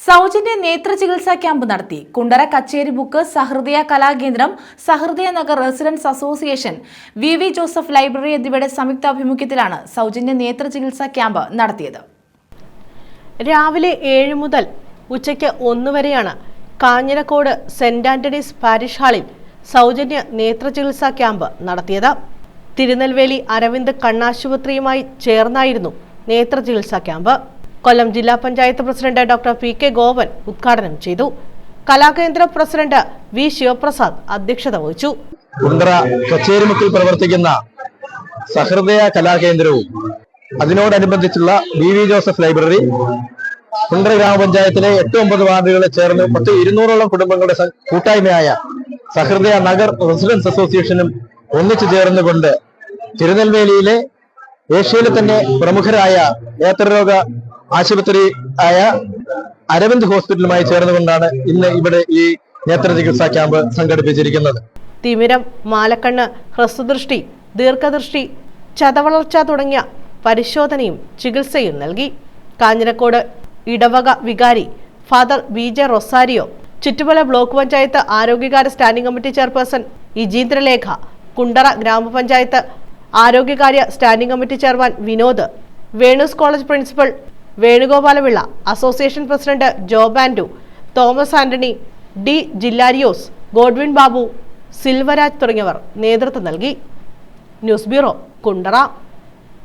സൗജന്യ നേത്ര ചികിത്സാ ക്യാമ്പ് നടത്തി. കുണ്ടറ കച്ചേരി book Sahrudaya Kalakendram Sahrudaya Nagar residents association V V Joseph library എന്നിവയുടെ സംയുക്താഭിമുഖ്യത്തിലാണ് സൗജന്യ നേത്ര ചികിത്സാ ക്യാമ്പ് നടത്തിയത്. രാവിലെ ഏഴ് മുതൽ ഉച്ചയ്ക്ക് ഒന്ന് വരെയാണ് കാഞ്ഞിരക്കോട് സെന്റ് ആന്റണീസ് പാരിഷ് ഹാളിൽ സൗജന്യ നേത്ര ചികിത്സാ ക്യാമ്പ് നടത്തിയത്. തിരുനെൽവേലി അരവിന്ദ് കണ്ണാശുപത്രിയുമായി ചേർന്നായിരുന്നു നേത്ര ചികിത്സാ ക്യാമ്പ്. കൊല്ലം ജില്ലാ panchayat president doctor P K Govan ഉദ്ഘാടനം ചെയ്തു. കലാകേന്ദ്ര പ്രസിഡന്റ് വി ശിവപ്രസാദ് അധ്യക്ഷത വഹിച്ചു. കച്ചേരിമുക്കിൽ പ്രവർത്തിക്കുന്ന സഹൃദയ കലാകേന്ദ്രവും അതിനോടനുബന്ധിച്ചുള്ള B V Joseph library Kundara ഗ്രാമപഞ്ചായത്തിലെ എട്ട് ഒമ്പത് വാർഡുകളെ ചേർന്ന് പത്ത് ഇരുന്നൂറോളം കുടുംബങ്ങളുടെ കൂട്ടായ്മയായ സഹൃദയ നഗർ റെസിഡൻസ് അസോസിയേഷനും ഒന്നിച്ചു ചേർന്നുകൊണ്ട് തിരുനെൽവേലിയിലെ ഏഷ്യയിലെ തന്നെ പ്രമുഖരായ നേത്രരോഗ ആശുപത്രി ആയ അരവിന്ദ് ഹോസ്പിറ്റലുമായി ചേർന്നുകൊണ്ടാണ് ഇന്ന് ഇവിടെ ഈ നേത്ര ചികിത്സാ ക്യാമ്പ് സംഘടിപ്പിച്ചിരിക്കുന്നത്. തിമിരം മാലക്കണ്ണ് ഹ്രസ്വദൃഷ്ടി ദീർഘദൃഷ്ടി ചതവളർച്ച തുടങ്ങിയ പരിശോധനയും ചികിത്സയും നൽകി. കാഞ്ഞിരക്കോട് ഇടവക വികാരി father V J Rosario Chuttumala block panchayat ആരോഗ്യകാര്യ standing committee chairperson ഇജീന്ദ്രലേഖ കുണ്ടറ ഗ്രാമപഞ്ചായത്ത് ആരോഗ്യകാര്യ standing committee chairman Vinod Venus college principal Venugopalapillai association president ജോബാൻഡു Thomas Antony D ജില്ലാരിയോസ് ഗോഡ്വിൻ ബാബു സിൽവരാജ് തുടങ്ങിയവർ നേതൃത്വം നൽകി. News bureau Kundara.